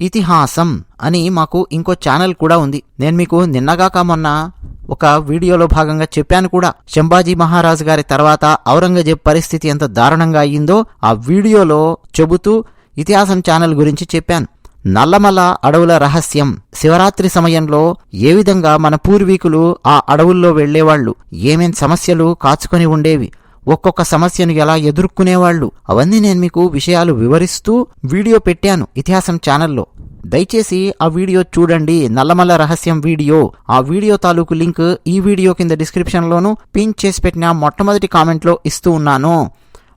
ఇతిహాసం అని మాకు ఇంకో ఛానల్ కూడా ఉంది. నేను మీకు నిన్నగాక మొన్న ఒక వీడియోలో భాగంగా చెప్పాను కూడా. శంభాజీ మహారాజు గారి తర్వాత ఔరంగజేబ్ పరిస్థితి ఎంత దారుణంగా అయ్యిందో ఆ వీడియోలో చెబుతూ ఇతిహాసం ఛానల్ గురించి చెప్పాను. నల్లమల అడవుల రహస్యం శివరాత్రి సమయంలో ఏ విధంగా మన పూర్వీకులు ఆ అడవుల్లో వెళ్ళేవాళ్ళు ఏమేం సమస్యలు కాచుకొని ఉండేవి? ఒక్కొక్క సమస్యను ఎలా ఎదుర్కొనేవాళ్ళు అవన్నీ నేను మీకు విషయాలు వివరిస్తూ వీడియో పెట్టాను ఇతిహాసం ఛానల్లో. దయచేసి ఆ వీడియో చూడండి. నల్లమల్ల రహస్యం వీడియో. ఆ వీడియో తాలూకు లింక్ ఈ వీడియో కింద డిస్క్రిప్షన్లోను పిన్ చేసి పెట్టిన మొట్టమొదటి కామెంట్లో ఇస్తూ ఉన్నాను.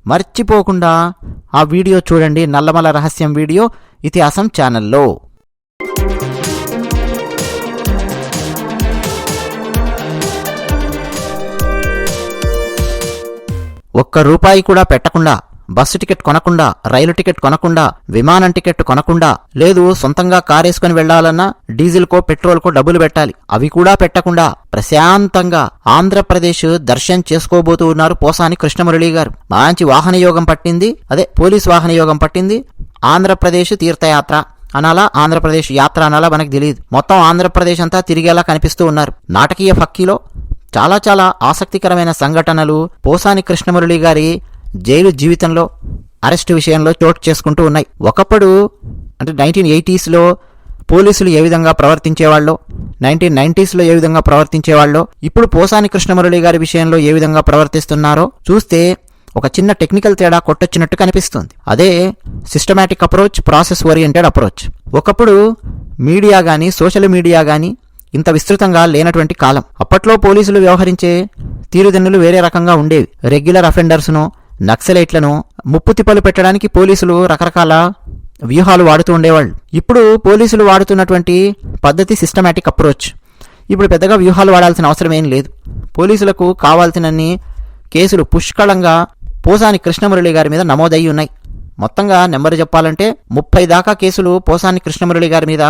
మర్చిపోకుండా ఆ వీడియో చూడండి. నల్లమల రహస్యం వీడియో ఇతిహాసం ఛానల్లో. ఒక్క రూపాయి కూడా పెట్టకుండా బస్సు టికెట్ కొనకుండా రైలు టికెట్ కొనకుండా విమానం టికెట్ కొనకుండా లేదు సొంతంగా కారేసుకుని వెళ్ళాలన్నా డీజిల్కో పెట్రోల్కో డబ్బులు పెట్టాలి. అవి కూడా పెట్టకుండా ప్రశాంతంగా ఆంధ్రప్రదేశ్ దర్శనం చేసుకోబోతూ ఉన్నారు పోసాని కృష్ణమురళి గారు. మంచి వాహన యోగం పట్టింది. అదే పోలీస్ వాహన యోగం పట్టింది. ఆంధ్రప్రదేశ్ తీర్థయాత్ర అనాలా ఆంధ్రప్రదేశ్ యాత్ర అనాలా మనకు తెలియదు మొత్తం ఆంధ్రప్రదేశ్ అంతా తిరిగేలా కనిపిస్తూ ఉన్నారు. నాటకీయ ఫక్కీలో చాలా చాలా ఆసక్తికరమైన సంఘటనలు పోసాని కృష్ణమురళి గారి జైలు జీవితంలో అరెస్టు విషయంలో చోటు చేసుకుంటూ ఉన్నాయి. ఒకప్పుడు అంటే నైన్టీన్ ఎయిటీస్లో పోలీసులు ఏ విధంగా ప్రవర్తించేవాళ్ళో? నైన్టీన్ నైన్టీస్లో ఏ విధంగా ప్రవర్తించేవాళ్ళో? ఇప్పుడు పోసాని కృష్ణమురళి గారి విషయంలో ఏ విధంగా ప్రవర్తిస్తున్నారో చూస్తే ఒక చిన్న టెక్నికల్ తేడా కొట్టొచ్చినట్టు కనిపిస్తుంది. అదే systematic approach process oriented approach. ఒకప్పుడు మీడియా కానీ సోషల్ మీడియా కానీ ఇంత విస్తృతంగా లేనటువంటి కాలం. అప్పట్లో పోలీసులు వ్యవహరించే తీరుదన్నులు వేరే రకంగా ఉండేవి. రెగ్యులర్ అఫెండర్స్ను నక్సలైట్లను ముప్పు తిప్పలు పెట్టడానికి పోలీసులు రకరకాల వ్యూహాలు వాడుతూ ఉండేవాళ్ళు. ఇప్పుడు పోలీసులు వాడుతున్నటువంటి పద్ధతి సిస్టమేటిక్ అప్రోచ్ ఇప్పుడు పెద్దగా వ్యూహాలు వాడాల్సిన అవసరం ఏం లేదు. పోలీసులకు కావాల్సినన్ని కేసులు పుష్కళంగా పోసాని కృష్ణమురళి గారి మీద నమోదయ్యి ఉన్నాయి. మొత్తంగా నెంబరు చెప్పాలంటే ముప్పై దాకా కేసులు పోసాని కృష్ణమురళి గారి మీద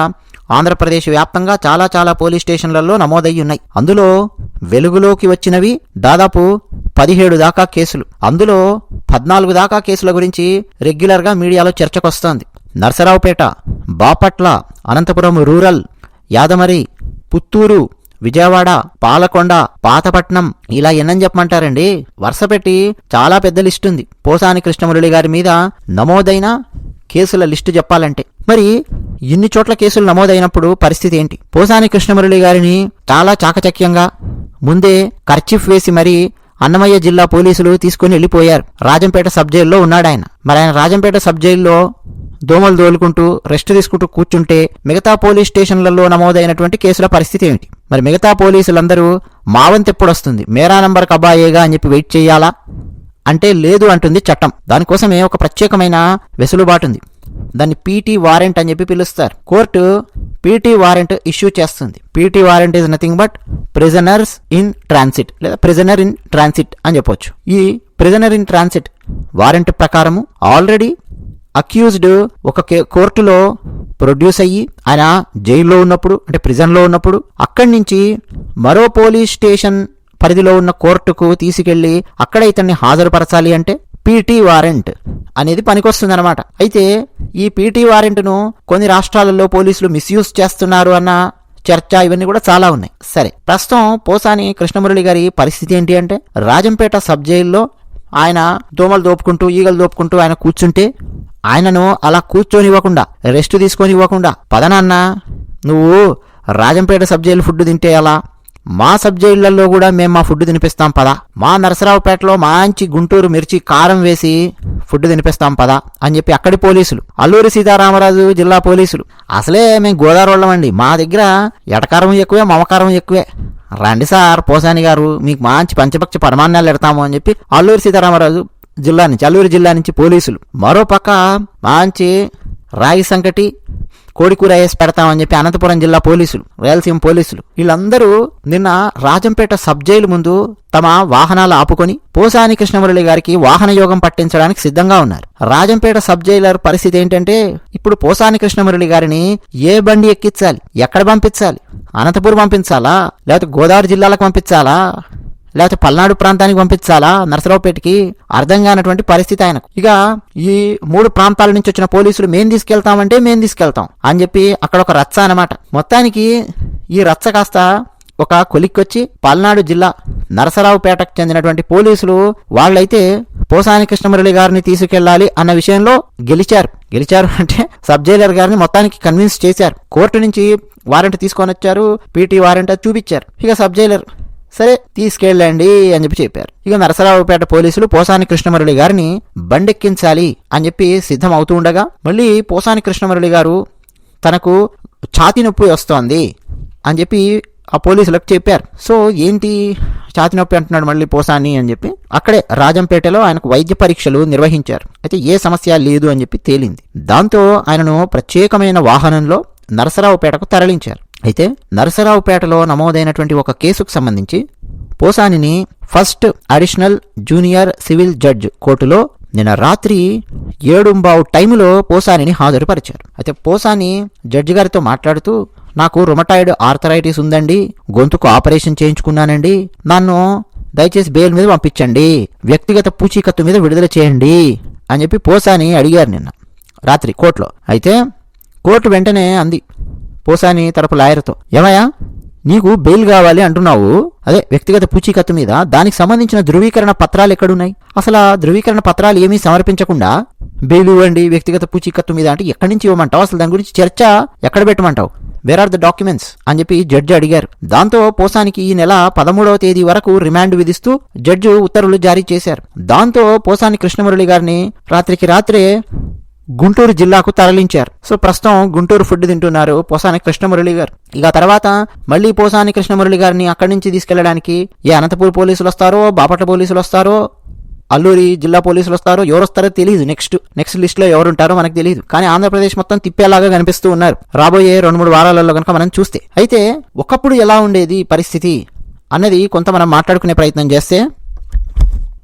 ఆంధ్రప్రదేశ్ వ్యాప్తంగా చాలా చాలా పోలీస్ స్టేషన్లలో నమోదయ్యి ఉన్నాయి అందులో వెలుగులోకి వచ్చినవి దాదాపు పదిహేడు దాకా కేసులు. అందులో పద్నాలుగు దాకా కేసుల గురించి రెగ్యులర్గా మీడియాలో చర్చకొస్తోంది. నర్సరావుపేట బాపట్ల అనంతపురం రూరల్ యాదమరి పుత్తూరు విజయవాడ పాలకొండ పాతపట్నం ఇలా ఎన్నని చెప్పమంటారండి. వరుస పెట్టి చాలా పెద్ద లిస్ట్ ఉంది పోసాని కృష్ణమురళి గారి మీద నమోదైన కేసుల లిస్టు చెప్పాలంటే. మరి ఇన్ని చోట్ల కేసులు నమోదైనప్పుడు పరిస్థితి ఏంటి? పోసాని కృష్ణమురళి గారిని చాలా చాకచక్యంగా ముందే కర్చిఫ్ వేసి మరీ అన్నమయ్య జిల్లా పోలీసులు తీసుకుని వెళ్ళిపోయారు. రాజంపేట సబ్ జైల్లో ఉన్నాడు ఆయన. మరి ఆయన రాజంపేట సబ్ జైల్లో దోమలు దోలుకుంటూ రెస్ట్ తీసుకుంటూ కూర్చుంటే మిగతా పోలీస్ స్టేషన్లలో నమోదైనటువంటి కేసుల పరిస్థితి ఏమిటి మరి మిగతా పోలీసులందరూ మావంతెప్పుడు వస్తుంది మేరా నంబర్ కబాయేగా అని చెప్పి వెయిట్ చేయాలా? అంటే లేదు అంటుంది చట్టం. దానికోసమే ఒక ప్రత్యేకమైన వెసులుబాటు ఉంది దాన్ని పీటీ వారెంట్ అని చెప్పి పిలుస్తారు. కోర్టు పీటీ వారెంట్ ఇష్యూ చేస్తుంది. PT warrant is nothing but prisoners in transit లేదా ప్రిజనర్ ఇన్ ట్రాన్సిట్ అని చెప్పొచ్చు. ఈ ప్రిజనర్ ఇన్ ట్రాన్సిట్ వారెంట్ ప్రకారము ఆల్రెడీ అక్యూజ్డ్ ఒక కే- కోర్టులో ప్రొడ్యూస్ అయ్యి ఆయన జైల్లో ఉన్నప్పుడు అంటే ప్రిజన్లో ఉన్నప్పుడు అక్కడి నుంచి మరో పోలీస్ స్టేషన్ పరిధిలో ఉన్న కోర్టుకు తీసుకెళ్ళి అక్కడ ఇతన్ని హాజరుపరచాలి అంటే పీటీ వారెంట్ అనేది పనికొస్తుందన్నమాట. అయితే ఈ పీటీ వారెంట్ను కొన్ని రాష్ట్రాలలో పోలీసులు మిస్యూజ్ చేస్తున్నారు అన్న చర్చ ఇవన్నీ కూడా చాలా ఉన్నాయి. సరే ప్రస్తుతం పోసాని కృష్ణమురళి గారి పరిస్థితి ఏంటి అంటే రాజంపేట సబ్ జైల్లో ఆయన దోమలు దోపుకుంటూ ఈగలు దోపుకుంటూ ఆయన కూర్చుంటే ఆయనను అలా కూర్చొనివ్వకుండా రెస్ట్ తీసుకొని ఇవ్వకుండా పదనాన్న నువ్వు రాజంపేట సబ్ జైలు ఫుడ్ తింటే ఎలా? మా సబ్ జైళ్ళలో కూడా మేము మా ఫుడ్ తినిపిస్తాం పదా. మా నరసరావుపేటలో మంచి గుంటూరు మిర్చి కారం వేసి ఫుడ్ తినిపిస్తాం పదా అని చెప్పి అక్కడి పోలీసులు. అల్లూరి సీతారామరాజు జిల్లా పోలీసులు. అసలే మేము గోదావరి వాళ్ళమండి మా దగ్గర ఎటకారం ఎక్కువే మమకారం ఎక్కువే. రండి సార్ పోసాని గారు మీకు మంచి పంచపక్ష పరమాన్నాలు ఎడతాము అని చెప్పి అల్లూరి సీతారామరాజు జిల్లా నుంచి అల్లూరి జిల్లా నుంచి పోలీసులు. మరో పక్క మంచి రాగి సంకటి కోడికూర వేసి పెడతామని చెప్పి అనంతపురం జిల్లా పోలీసులు రాయలసీమ పోలీసులు వీళ్ళందరూ నిన్న రాజంపేట సబ్ జైలు ముందు తమ వాహనాలు ఆపుకొని పోసాని కృష్ణమురళి గారికి వాహన యోగం పట్టించడానికి సిద్ధంగా ఉన్నారు. రాజంపేట సబ్ జైలర్ పరిస్థితి ఏంటంటే ఇప్పుడు పోసాని కృష్ణమురళి గారిని ఏ బండి ఎక్కించాలి? ఎక్కడ పంపించాలి? అనంతపురం పంపించాలా? లేకపోతే గోదావరి జిల్లాలకు పంపించాలా? లేకపోతే పల్నాడు ప్రాంతానికి పంపించాలా? నరసరావుపేటకి? అర్థం కానటువంటి పరిస్థితి ఆయనకు. ఇక ఈ మూడు ప్రాంతాల నుంచి వచ్చిన పోలీసులు మేం తీసుకెళ్తామంటే మేం తీసుకెళ్తాం అని చెప్పి అక్కడ ఒక రచ్చ అనమాట మొత్తానికి ఈ రచ్చ కాస్త ఒక కొలిక్కొచ్చి పల్నాడు జిల్లా నరసరావుపేటకు చెందినటువంటి పోలీసులు వాళ్ళైతే పోసాని కృష్ణమురళి గారిని తీసుకెళ్ళాలి అన్న విషయంలో గెలిచారు. గెలిచారు అంటే సబ్ జైలర్ గారిని మొత్తానికి కన్విన్స్ చేశారు. కోర్టు నుంచి వారెంట్ తీసుకొని వచ్చారు పీటీ వారెంట్ చూపించారు. ఇక సబ్ జైలర్ సరే తీసుకెళ్ళండి అని చెప్పి చెప్పారు. ఇక నరసరావుపేట పోలీసులు పోసాని కృష్ణమురళి గారిని బండెక్కించాలి అని చెప్పి సిద్ధం అవుతూ ఉండగా మళ్ళీ పోసాని కృష్ణమురళి గారు తనకు ఛాతీ నొప్పి వస్తోంది అని చెప్పి ఆ పోలీసులకు చెప్పారు. సో ఏంటి ఛాతి నొప్పి అంటున్నాడు మళ్ళీ పోసాని అని చెప్పి? అక్కడే రాజంపేటలో ఆయనకు వైద్య పరీక్షలు నిర్వహించారు. అయితే ఏ సమస్య లేదు అని చెప్పి తేలింది. దాంతో ఆయనను ప్రత్యేకమైన వాహనంలో నరసరావుపేటకు తరలించారు. అయితే నరసరావుపేటలో నమోదైనటువంటి ఒక కేసుకు సంబంధించి పోసానిని first additional junior civil judge కోర్టులో నిన్న రాత్రి ఏడుంబావు టైములో పోసానిని హాజరుపరిచారు. అయితే పోసాని జడ్జి గారితో మాట్లాడుతూ నాకు రొమటాయిడ్ ఆర్థరైటిస్ ఉందండి గొంతుకు ఆపరేషన్ చేయించుకున్నానండి నన్ను దయచేసి బెయిల్ మీద పంపించండి వ్యక్తిగత పూచీకత్తు మీద విడుదల చేయండి అని చెప్పి పోసాని అడిగారు నిన్న రాత్రి కోర్టులో. అయితే కోర్టు వెంటనే అంది పోసాని తరపు లాయర్తో ఏమయ్యా నీకు బెయిల్ కావాలి అంటున్నావు? అదే వ్యక్తిగత పూచీకత్తు మీద దానికి సంబంధించిన ధృవీకరణ పత్రాలు ఎక్కడున్నాయి? అసలు ఆ ధృవీకరణ పత్రాలు ఏమీ సమర్పించకుండా బెయిల్ ఇవ్వండి వ్యక్తిగత పూచీకత్తు మీద అంటే ఎక్కడి నుంచి ఇవ్వమంటావు? అసలు దాని గురించి చర్చ ఎక్కడ పెట్టమంటావు? వేర్ ఆర్ ద డాక్యుమెంట్స్ అని చెప్పి జడ్జి అడిగారు. దాంతో పోసానికి ఈ నెల పదమూడవ తేదీ వరకు రిమాండ్ విధిస్తూ జడ్జి ఉత్తర్వులు జారీ చేశారు. దాంతో పోసాని కృష్ణమురళి గారిని రాత్రికి రాత్రే గుంటూరు జిల్లాకు తరలించారు. సో ప్రస్తుతం గుంటూరు ఫుడ్ తింటున్నారు పోసాని కృష్ణమురళి గారు. ఇక తర్వాత మళ్ళీ పోసాని కృష్ణమురళి గారిని అక్కడి నుంచి తీసుకెళ్ళడానికి ఏ అనంతపూర్ పోలీసులు వస్తారో బాపట్ల పోలీసులు వస్తారో అల్లూరి జిల్లా పోలీసులు వస్తారో ఎవరు వస్తారో తెలియదు నెక్స్ట్ నెక్స్ట్ లిస్ట్లో ఎవరు ఉంటారో మనకు తెలియదు కానీ ఆంధ్రప్రదేశ్ మొత్తం తిప్పేలాగా కనిపిస్తూ ఉన్నారు. రాబోయే రెండు మూడు వారాలలో కనుక మనం చూస్తే. అయితే ఒకప్పుడు ఎలా ఉండేది పరిస్థితి అన్నది కొంత మనం మాట్లాడుకునే ప్రయత్నం చేస్తే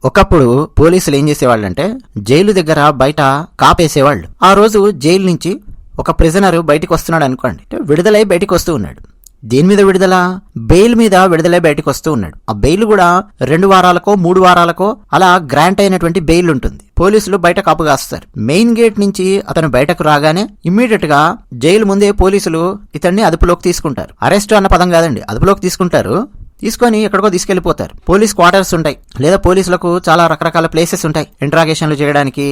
ఒకప్పుడు పోలీసులు ఏం చేసేవాళ్ళంటే జైలు దగ్గర బయట కాపేసేవాళ్ళు. ఆ రోజు జైలు నుంచి ఒక ప్రిజనర్ బయటకు వస్తున్నాడు అనుకోండి. విడుదలై బయటకు వస్తూ ఉన్నాడు. దేని మీద విడుదల? బెయిల్ మీద విడుదలై బయటకు వస్తూ ఉన్నాడు. ఆ బెయిల్ కూడా రెండు వారాలకో మూడు వారాలకో అలా గ్రాంట్ అయినటువంటి బెయిల్ ఉంటుంది. పోలీసులు బయట కాపు కాస్తారు. మెయిన్ గేట్ నుంచి అతను బయటకు రాగానే ఇమ్మీడియట్గా జైలు ముందే పోలీసులు ఇతన్ని అదుపులోకి తీసుకుంటారు. అరెస్ట్ అన్న పదం కాదండి. అదుపులోకి తీసుకుంటారు. తీసుకొని ఎక్కడికో తీసుకెళ్ళిపోతారు పోలీస్ క్వార్టర్స్ ఉంటాయి. లేదా పోలీసులకు చాలా రకరకాల ప్లేసెస్ ఉంటాయి. ఇంట్రాగేషన్లు చేయడానికి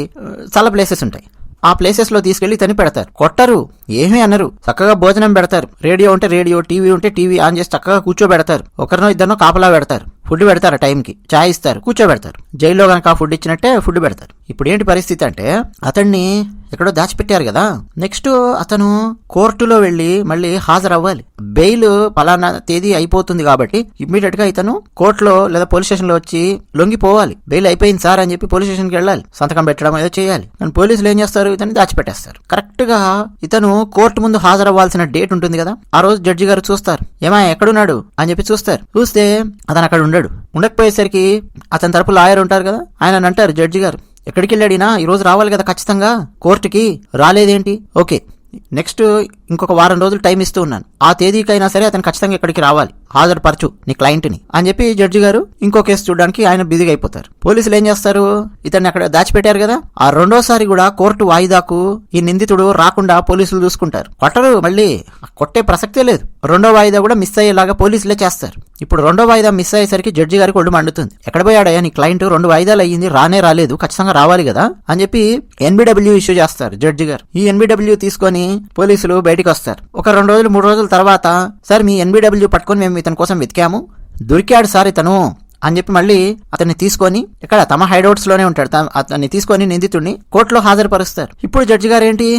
చాలా ప్లేసెస్ ఉంటాయి. ఆ ప్లేసెస్లో తీసుకెళ్ళి తని పెడతారు కొట్టరు. ఏమీ అనరు. చక్కగా భోజనం పెడతారు. రేడియో ఉంటే రేడియో టీవీ ఉంటే టీవీ ఆన్ చేసి చక్కగా కూర్చోబెడతారు. ఒకరినో ఇద్దరినో కాపలా పెడతారు. ఫుడ్ పెడతారు ఆ టైంకి. చాయ్ ఇస్తారు కూర్చోబెడతారు. జైల్లో కనుక ఆ ఫుడ్ ఇచ్చినట్టే ఫుడ్ పెడతారు. ఇప్పుడు ఏంటి పరిస్థితి అంటే అతన్ని ఎక్కడో దాచిపెట్టారు కదా. నెక్స్ట్ అతను కోర్టులో వెళ్ళి మళ్ళీ హాజరవ్వాలి. బెయిల్ పలానా తేదీ అయిపోతుంది కాబట్టి ఇమ్మీడియట్గా ఇతను కోర్టులో లేదా పోలీస్ స్టేషన్లో వచ్చి లొంగిపోవాలి. బెయిల్ అయిపోయింది సార్ అని చెప్పి పోలీస్ స్టేషన్కి వెళ్ళాలి. సంతకం పెట్టడం ఏదో చేయాలి. కానీ పోలీసులు ఏం చేస్తారు? ఇతను దాచిపెట్టేస్తారు. కరెక్ట్గా ఇతను కోర్టు ముందు హాజరవ్వాల్సిన డేట్ ఉంటుంది కదా? ఆ రోజు జడ్జి గారు చూస్తారు. ఏమా ఎక్కడున్నాడు? అని చెప్పి చూస్తారు. చూస్తే అతను అక్కడ ఉండడు. ఉండకపోయేసరికి అతని తరపు లాయర్ ఉంటారు కదా? ఆయన అంటారు జడ్జి గారు. ఎక్కడికి వెళ్ళాడినా ఈ రోజు రావాలి కదా ఖచ్చితంగా? కోర్టుకి? రాలేదేంటి? ఓకే. నెక్స్ట్ ఇంకొక వారం రోజులు టైం ఇస్తూ ఉన్నాను. ఆ తేదీకైనా సరే అతను ఖచ్చితంగా ఇక్కడికి రావాలి. హాజరుపరచు నీ క్లయింట్ని అని చెప్పి జడ్జి గారు ఇంకో కేసు చూడడానికి ఆయన బిజీగా అయిపోతారు. పోలీసులు ఏం చేస్తారు? ఇతన్ని అక్కడ దాచిపెట్టారు కదా? ఆ రెండోసారి కూడా కోర్టు వాయిదాకు ఈ నిందితుడు రాకుండా పోలీసులు చూసుకుంటారు. కొట్టరు మళ్ళీ. కొట్టే ప్రసక్తే లేదు. రెండో వాయిదా కూడా మిస్ అయ్యేలాగా పోలీసులే చేస్తారు. ఇప్పుడు రెండో వాయిదా మిస్ అయ్యేసరికి జడ్జి గారికి ఒళ్ళు మండుతుంది. ఎక్కడ పోయాడయ్యా నీ క్లయింట్ రెండు వాయిదాలు అయ్యింది రానే రాలేదు ఖచ్చితంగా రావాలి కదా అని చెప్పి ఎన్బిడబ్ల్యూ ఇష్యూ చేస్తారు జడ్జి గారు. ఈ ఎన్బిడబ్ల్యూ తీసుకొని పోలీసులు బయటికి వస్తారు. ఒక రెండు రోజులు మూడు రోజుల తర్వాత సార్ మీ ఎన్బిడబ్ల్యూ పట్టుకొని మేము ఇతని కోసం వెతికాము. దొరికాడు సార్ ఇతను అని చెప్పి మళ్ళీ అతన్ని తీసుకొని ఇక్కడ తమ హైడౌట్స్లోనే ఉంటాడు. అతన్ని తీసుకొని నిందితుడిని కోర్టులో హాజరుపరుస్తారు. ఇప్పుడు జడ్జి గారు ఏంటి?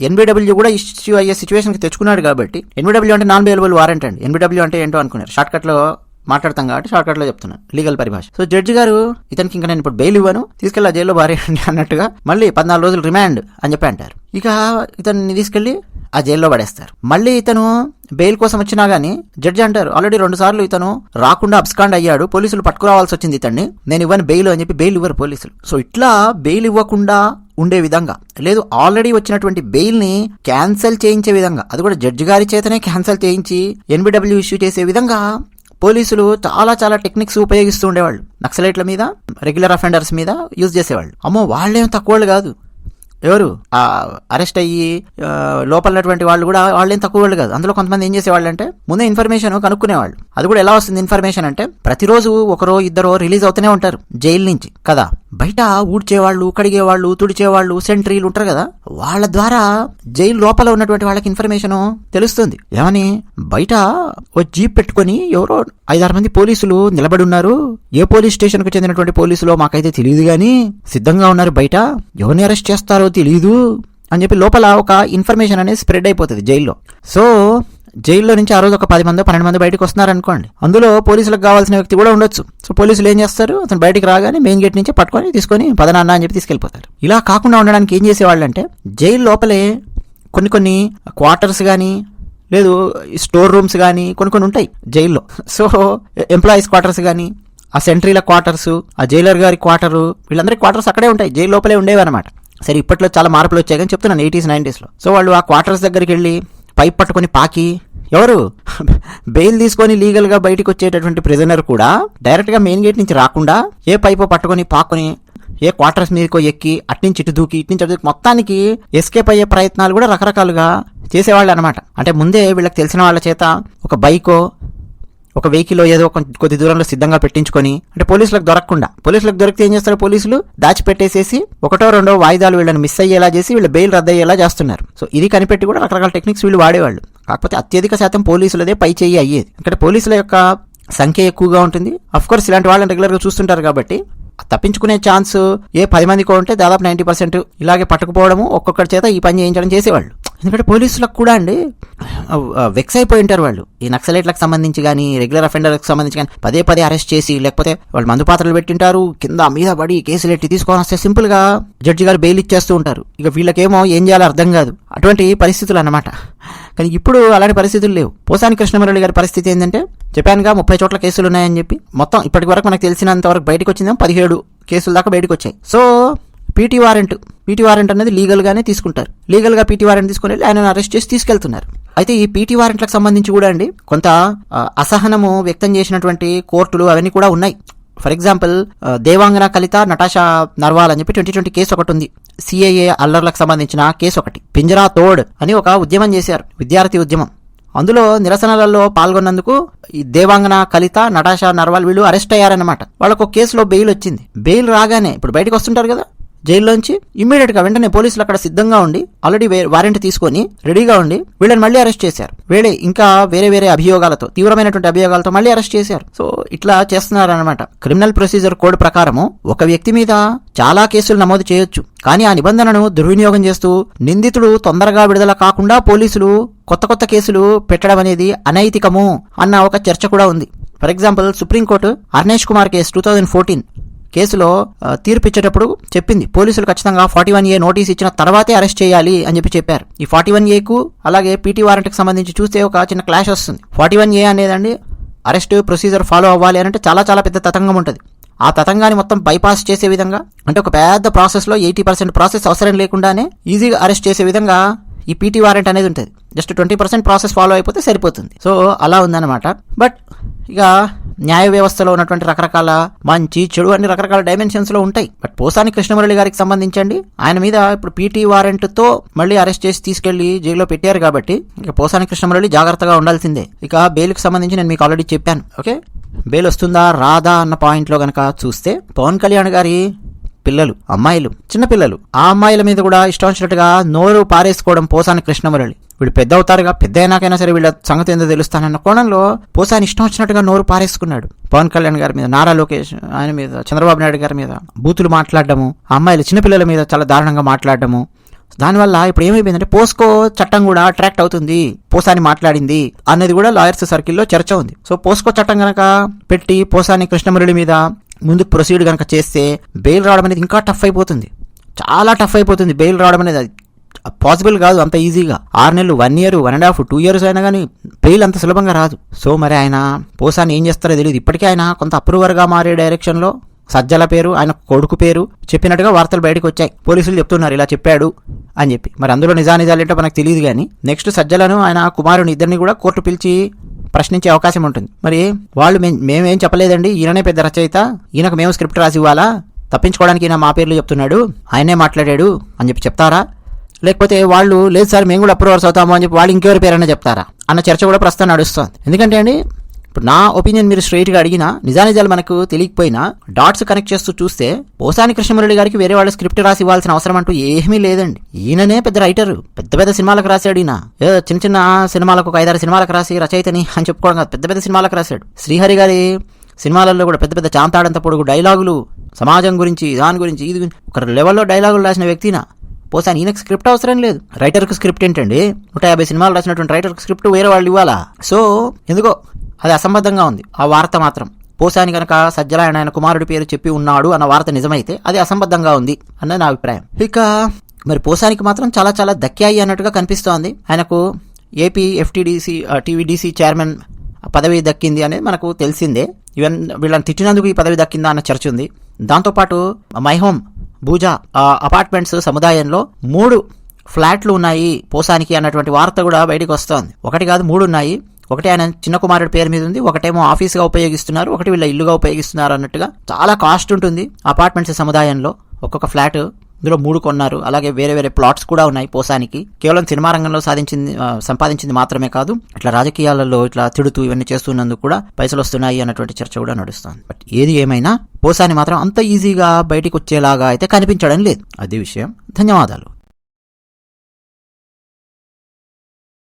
ఎన్బిడబ్ల్యూ కూడా ఇష్యూ అయ్యే సిచ్యువేషన్కి తెచ్చుకున్నాడు కాబట్టి ఎన్బిడబ్ల్యూ అంటే నాన్ అవైలబుల్ వారెంట్ అండి. ఎన్బిడబ్ల్యూ అంటే ఏంటో అనుకున్నారు. షార్ట్ కట్లో మాట్లాడతాం కాబట్టి షార్ట్ కట్లో చెప్తున్నాను లీగల్ పరిభాష. సో జడ్జి గారు ఇతనికి ఇంకా నేను ఇప్పుడు బెయిల్ ఇవ్వను. తీసుకెళ్ళి ఆ జైల్లో బారేయండి అన్నట్టుగా మళ్ళీ పద్నాలుగు రోజులు రిమాండ్ అని చెప్పి అంటారు. ఇక ఇతన్ని తీసుకెళ్ళి ఆ జైల్లో పడేస్తారు. మళ్ళీ ఇతను బెయిల్ కోసం వచ్చినా గానీ జడ్జి అంటారు ఆల్రెడీ రెండు సార్లు ఇతను రాకుండా అబ్స్కాండ్ అయ్యాడు. పోలీసులు పట్టుకురావాల్సి వచ్చింది ఇతన్ని. నేను ఇవ్వను బెయిల్ అని చెప్పి బెయిల్ ఇవ్వరు పోలీసులు. సో ఇట్లా బెయిల్ ఇవ్వకుండా ఉండే విధంగా. లేదు ఆల్రెడీ వచ్చినటువంటి బెయిల్ని క్యాన్సిల్ చేయించే విధంగా. అది కూడా జడ్జి గారి చేతనే క్యాన్సిల్ చేయించి ఎన్బిడబ్ల్యూ ఇష్యూ చేసే విధంగా పోలీసులు చాలా చాలా టెక్నిక్స్ ఉపయోగిస్తూ ఉండేవాళ్ళు. నక్సలైట్ల మీద రెగ్యులర్ అఫెండర్స్ మీద యూజ్ చేసేవాళ్ళు. అమ్మో వాళ్ళేం తక్కువ కాదు. ఎవరు? అరెస్ట్ అయ్యి ఆ, లోపల ఉన్నటువంటి వాళ్ళు కూడా వాళ్ళేం తక్కువ వాళ్ళు కాదు. అందులో కొంతమంది ఏం చేసేవాళ్ళు అంటే ముందే ఇన్ఫర్మేషన్ కనుక్కునేవాళ్ళు. అది కూడా ఎలా వస్తుంది ఇన్ఫర్మేషన్ అంటే ప్రతిరోజు ఒకరో ఇద్దరో రిలీజ్ అవుతూనే ఉంటారు జైలు నుంచి. కదా? బయట ఊడ్చేవాళ్ళు కడిగేవాళ్ళు తుడిచేవాళ్ళు సెంట్రీలు ఉంటారు కదా? వాళ్ళ ద్వారా జైలు లోపల ఉన్నటువంటి వాళ్ళకి ఇన్ఫర్మేషన్ తెలుస్తుంది. ఏమని? బయట ఓ జీప్ పెట్టుకొని ఎవరో ఐదారు మంది పోలీసులు నిలబడి ఉన్నారు. ఏ పోలీస్ స్టేషన్కు చెందినటువంటి పోలీసులో మాకైతే తెలియదు గాని సిద్ధంగా ఉన్నారు బయట. ఎవరిని అరెస్ట్ చేస్తారో తెలియదు అని చెప్పి లోపల ఒక ఇన్ఫర్మేషన్ అనేది స్ప్రెడ్ అయిపోతుంది జైల్లో. సో జైల్లో నుంచి ఆ రోజు ఒక పది మంది పన్నెండు మంది బయటకు వస్తున్నారు అనుకోండి అందులో పోలీసులకు కావాల్సిన వ్యక్తి కూడా ఉండొచ్చు. సో పోలీసులు ఏం చేస్తారు? అతను బయటికి రాగానే మెయిన్ గేట్ నుంచి పట్టుకొని తీసుకొని పదనాన్న అని చెప్పి తీసుకెళ్ళిపోతారు. ఇలా కాకుండా ఉండడానికి ఏం చేసేవాళ్ళు అంటే జైలు లోపలే కొన్ని కొన్ని క్వార్టర్స్ కానీ లేదు స్టోర్ రూమ్స్ కానీ కొన్ని కొన్ని ఉంటాయి జైల్లో. సో ఎంప్లాయీస్ క్వార్టర్స్ కానీ ఆ సెంట్రీల క్వార్టర్స్ ఆ జైలర్ గారి క్వార్టరు వీళ్ళందరి క్వార్టర్స్ అక్కడే ఉంటాయి. జైలు లోపలే ఉండేవి అనమాట సరే ఇప్పట్లో చాలా మార్పులు వచ్చాయి కానీ చెప్తున్నాను ఎయిటీస్ నైంటీస్లో సో వాళ్ళు ఆ క్వార్టర్స్ దగ్గరికి వెళ్ళి పైప్ పట్టుకొని పాకి ఎవరు? బెయిల్ తీసుకొని లీగల్గా బయటకు వచ్చేటటువంటి ప్రిజనర్ కూడా డైరెక్ట్గా మెయిన్ గేట్ నుంచి రాకుండా ఏ పైపు పట్టుకొని పాకొని ఏ క్వార్టర్స్ మీదకో ఎక్కి అట్నుంచి ఇటు దూకి ఇటు నుంచి అటు దూకి మొత్తానికి ఎస్కేప్ అయ్యే ప్రయత్నాలు కూడా రకరకాలుగా చేసేవాళ్ళు అనమాట అంటే ముందే వీళ్ళకి తెలిసిన వాళ్ళ చేత ఒక బైకో ఒక వెహికల్ ఏదో కొద్ది దూరంలో సిద్ధంగా పెట్టించుకొని అంటే పోలీసులకు దొరకకుండా పోలీసులకు దొరికితే ఏం చేస్తారు పోలీసులు? దాచిపెట్టేసేసి ఒకటో రెండో వాయిదాలు వీళ్ళని మిస్ అయ్యేలా చేసి వీళ్ళు బెయిల్ రద్దయ్యేలా చేస్తున్నారు. సో ఇది కనిపెట్టి కూడా రకరకాల టెక్నిక్స్ వీళ్ళు వాడేవాళ్ళు. కాకపోతే అత్యధిక శాతం పోలీసులదే పై చేయి అయ్యేది. ఇక్కడ పోలీసుల యొక్క సంఖ్య ఎక్కువగా ఉంటుంది. అఫ్ కోర్స్ ఇలాంటి వాళ్ళని రెగ్యులర్గా చూస్తుంటారు కాబట్టి తప్పించుకునే ఛాన్స్ ఏ పది మందికో ఉంటే దాదాపు నైంటీ పర్సెంట్ ఇలాగే పట్టుకుపోవడము ఒక్కొక్కరి చేత ఈ పని చేయించడం చేసేవాళ్ళు. ఎందుకంటే పోలీసులకు కూడా అండి వెక్స్ అయిపోయి ఉంటారు వాళ్ళు. ఈ నక్సలైట్లకు సంబంధించి కానీ రెగ్యులర్ అఫెండర్లకు సంబంధించి కానీ పదే పదే అరెస్ట్ చేసి లేకపోతే వాళ్ళు మందు పాత్రలు పెట్టింటారు కింద మీద పడి కేసులు ఎట్టి తీసుకొని వస్తే సింపుల్గా జడ్జి గారు బెయిల్ ఇచ్చేస్తూ ఉంటారు. ఇక వీళ్ళకేమో ఏం చేయాలో అర్థం కాదు. అటువంటి పరిస్థితులు అన్నమాట. కానీ ఇప్పుడు అలాంటి పరిస్థితులు లేవు. పోసాని కృష్ణమురళి గారి పరిస్థితి ఏంటంటే చెప్పానుగా ముప్పై చోట్ల కేసులు ఉన్నాయని చెప్పి. మొత్తం ఇప్పటి వరకు మనకు తెలిసినంత వరకు బయటకు వచ్చిందేమో పదిహేడు కేసుల దాకా బయటకు వచ్చాయి. So PT warrant PT warrant అనేది లీగల్గానే తీసుకుంటారు. లీగల్గా పీటీ వారెంట్ తీసుకుని వెళ్ళి ఆయనను అరెస్ట్ చేసి తీసుకెళ్తున్నారు. అయితే ఈ పీటీ వారెంట్లకు సంబంధించి కూడా అండి కొంత అసహనము వ్యక్తం చేసినటువంటి కోర్టులు అవన్నీ కూడా ఉన్నాయి. ఫర్ ఎగ్జాంపుల్ దేవాంగన కలిత నటాషా నర్వాల్ అని చెప్పి ట్వంటీ ట్వంటీ కేసు ఒకటి ఉంది. సిఐఏ అల్లర్లకు సంబంధించిన కేసు ఒకటి. పింజరా తోడ్ అని ఒక ఉద్యమం చేశారు. విద్యార్థి ఉద్యమం. అందులో నిరసనలలో పాల్గొన్నందుకు ఈ దేవాంగన కలిత నటాషా నర్వాల్ వీళ్ళు అరెస్ట్ అయ్యారన్నమాట. వాళ్ళకు ఒక కేసులో బెయిల్ వచ్చింది. బెయిల్ రాగానే ఇప్పుడు బయటకు వస్తుంటారు కదా? జైల్లోంచి ఇమ్మీడియట్గా వెంటనే పోలీసులు అక్కడ సిద్ధంగా ఉండి ఆల్రెడీ వారెంట్ తీసుకొని రెడీగా ఉండి వీళ్ళని మళ్ళీ అరెస్ట్ చేశారు. వీళ్ళే ఇంకా వేరే వేరే అభియోగాలతో తీవ్రమైనటువంటి అభియోగాలతో మళ్ళీ అరెస్ట్ చేశారు. సో ఇట్లా చేస్తున్నారనమాట క్రిమినల్ ప్రొసీజర్ కోడ్ ప్రకారము ఒక వ్యక్తి మీద చాలా కేసులు నమోదు చేయొచ్చు. కానీ ఆ నిబంధనను దుర్వినియోగం చేస్తూ నిందితుడు తొందరగా విడుదల కాకుండా పోలీసులు కొత్త కొత్త కేసులు పెట్టడం అనేది అనైతికము అన్న ఒక చర్చ కూడా ఉంది. For example supreme court Arnesh Kumar case two thousand fourteen కేసులో తీర్పిచ్చేటప్పుడు తీర్పు ఇచ్చేటప్పుడు చెప్పింది. పోలీసులు ఖచ్చితంగా ఫార్టీ వన్ ఏ నోటీస్ ఇచ్చిన తర్వాతే అరెస్ట్ చేయాలి అని చెప్పి చెప్పారు. ఈ ఫార్టీ వన్ ఏకు అలాగే పీటీ వారెంట్కి సంబంధించి చూస్తే ఒక చిన్న క్లాష్ వస్తుంది. ఫార్టీ వన్ ఏ అనేదండి అరెస్ట్ ప్రొసీజర్ ఫాలో అవ్వాలి అని అంటే చాలా చాలా పెద్ద తతంగం ఉంటుంది. ఆ తతంగాన్ని మొత్తం బైపాస్ చేసే విధంగా అంటే ఒక పెద్ద ప్రాసెస్లో ఎయిటీ పర్సెంట్ ప్రాసెస్ అవసరం లేకుండానే ఈజీగా అరెస్ట్ చేసే విధంగా ఈ పీటీ వారెంట్ అనేది ఉంటుంది. Just twenty percent process follow అయిపోతే సరిపోతుంది. సో అలా ఉందన్నమాట. బట్ ఇక న్యాయ వ్యవస్థలో ఉన్నటువంటి రకరకాల మంచి చెడు అన్ని రకరకాల డైమెన్షన్స్లో ఉంటాయి. బట్ పోసాని కృష్ణమురళి గారికి సంబంధించండి. ఆయన మీద ఇప్పుడు పీటీ వారెంట్తో మళ్ళీ అరెస్ట్ చేసి తీసుకెళ్ళి జైల్లో పెట్టారు కాబట్టి ఇక పోసాని కృష్ణమురళి జాగ్రత్తగా ఉండాల్సిందే. ఇక బెయిల్కి సంబంధించి నేను మీకు ఆల్రెడీ చెప్పాను. ఓకే? బెయిల్ వస్తుందా? రాదా? అన్న పాయింట్లో కనుక చూస్తే పవన్ కళ్యాణ్ గారి పిల్లలు అమ్మాయిలు చిన్నపిల్లలు ఆ అమ్మాయిల మీద కూడా ఇష్టం వచ్చినట్టుగా నోరు పారేసుకోవడం పోసాని కృష్ణమురళి. వీడు పెద్ద అవుతారుగా పెద్ద అయినాకైనా సరే వీళ్ళ సంగతి ఏందో తెలుస్తానన్న కోణంలో పోసాని ఇష్టం వచ్చినట్టుగా నోరు పారేసుకున్నాడు. పవన్ కళ్యాణ్ గారి మీద నారా లోకేష్ ఆయన మీద చంద్రబాబు నాయుడు గారి మీద బూతులు మాట్లాడడము ఆ అమ్మాయిలు చిన్నపిల్లల మీద చాలా దారుణంగా మాట్లాడడము. దానివల్ల ఇప్పుడు ఏమైపోయిందంటే పోస్కో చట్టం కూడా అట్రాక్ట్ అవుతుంది పోసాని మాట్లాడింది అన్నది కూడా లాయర్స్ సర్కిల్లో చర్చ ఉంది. సో పోస్కో చట్టం గనక పెట్టి పోసాని కృష్ణమురళి మీద ముందుకు ప్రొసీడ్ గనక చేస్తే బెయిల్ రావడం అనేది ఇంకా టఫ్ అయిపోతుంది. చాలా టఫ్ అయిపోతుంది బెయిల్ రావడం అనేది. అది పాసిబుల్ కాదు అంత ఈజీగా ఆరు నెలలు one year one and half two years అయినా కానీ బెయిల్ అంత సులభంగా రాదు. సో మరి ఆయన పోసాని ఏం చేస్తారో తెలియదు ఇప్పటికే ఆయన కొంత అప్రూవర్గా మారే డైరెక్షన్లో సజ్జల పేరు ఆయన కొడుకు పేరు చెప్పినట్టుగా వార్తలు బయటకు వచ్చాయి. పోలీసులు చెప్తున్నారు ఇలా చెప్పాడు అని చెప్పి. మరి అందులో నిజానిజాలు ఏంటో మనకు తెలియదు కానీ నెక్స్ట్ సజ్జలను ఆయన కుమారుని ఇద్దరిని కూడా కోర్టు పిలిచి ప్రశ్నించే అవకాశం ఉంటుంది. మరి వాళ్ళు మేం- మేమేం చెప్పలేదండి? ఈయననే పెద్ద రచయిత. ఈయనకు మేము స్క్రిప్ట్ రాసి ఇవ్వాలా? తప్పించుకోవడానికి ఈయన మా పేర్లు చెప్తున్నాడు. ఆయనే మాట్లాడాడు అని చెప్పి చెప్తారా? లేకపోతే వాళ్ళు లేదు సార్ మేము కూడా అప్రూవర్స్ అవుతాము అని చెప్పి వాళ్ళు ఇంకెవరి పేరైనా చెప్తారా? అన్న చర్చ కూడా ప్రస్తుతం నడుస్తుంది. ఎందుకంటే అండి ఇప్పుడు నా ఒపీనియన్ మీరు స్ట్రైట్గా అడిగినా నిజానిజాలు మనకు తెలియకపోయినా డాట్స్ కనెక్ట్ చేస్తూ చూస్తే పోసాని కృష్ణమురళి గారికి వేరే వాళ్ళ స్క్రిప్ట్ రాసి ఇవ్వాల్సిన అవసరం అంటూ ఏమీ లేదండి. ఈయననే పెద్ద రైటర్. పెద్ద పెద్ద సినిమాలకు రాశాడు ఈయన. ఏదో చిన్న చిన్న సినిమాలకు ఒక ఐదారు సినిమాలకు రాసి రచయితని అని చెప్పుకోవడం కాదు. పెద్ద పెద్ద సినిమాలకు రాశాడు. శ్రీహరి గారి సినిమాలలో కూడా పెద్ద పెద్ద చాంతాడంత పొడుగు డైలాగులు సమాజం గురించి దాని గురించి ఇది ఒక లెవెల్లో డైలాగులు రాసిన వ్యక్తినా. పోసాని ఈయనకు స్క్రిప్ట్ అవసరం లేదు. రైటర్కు స్క్రిప్ట్ ఏంటండి? నూట యాభై సినిమాలు రాసినటువంటి రైటర్కి స్క్రిప్ట్ వేరే వాళ్ళు ఇవ్వాలా? సో ఎందుకో అది అసంబద్ధంగా ఉంది. ఆ వార్త మాత్రం. పోసాని కనుక సజ్జలాయన ఆయన కుమారుడి పేరు చెప్పి ఉన్నాడు అన్న వార్త నిజమైతే అది అసంబద్ధంగా ఉంది అన్నది నా అభిప్రాయం. ఇక మరి పోసానికి మాత్రం చాలా చాలా దక్కాయి అన్నట్టుగా కనిపిస్తోంది. ఆయనకు ఏపీ ఎఫ్టీడీసీ టీవీడీసీ చైర్మన్ పదవి దక్కింది అనేది మనకు తెలిసిందే. ఈవెన్ వీళ్ళని తిట్టినందుకు ఈ పదవి దక్కిందా అన్న చర్చ ఉంది. దాంతోపాటు మైహోమ్ భూజా అపార్ట్మెంట్స్ సముదాయంలో మూడు ఫ్లాట్లు ఉన్నాయి పోసానికి అన్నటువంటి వార్త కూడా బయటకు వస్తోంది. ఒకటి కాదు మూడు ఉన్నాయి. ఒకటి ఆయన చిన్న కుమారుడి పేరు మీద ఉంది ఒకటేమో ఆఫీస్గా ఉపయోగిస్తున్నారు ఒకటి వీళ్ళ ఇల్లుగా ఉపయోగిస్తున్నారు అన్నట్టుగా చాలా కాస్ట్ ఉంటుంది అపార్ట్మెంట్స్ సముదాయంలో. ఒక్కొక్క ఫ్లాట్ ఇందులో మూడు కొన్నారు అలాగే వేరే వేరే ప్లాట్స్ కూడా ఉన్నాయి పోసానికి. కేవలం సినిమా రంగంలో సాధించింది సంపాదించింది మాత్రమే కాదు ఇట్లా రాజకీయాలలో ఇట్లా తిడుతూ ఇవన్నీ చేస్తున్నందుకు కూడా పైసలు వస్తున్నాయి అన్నటువంటి చర్చ కూడా నడుస్తుంది. బట్ ఏది ఏమైనా పోసాని మాత్రం అంత ఈజీగా బయటికి వచ్చేలాగా అయితే కనిపించడం లేదు. అది విషయం. ధన్యవాదాలు.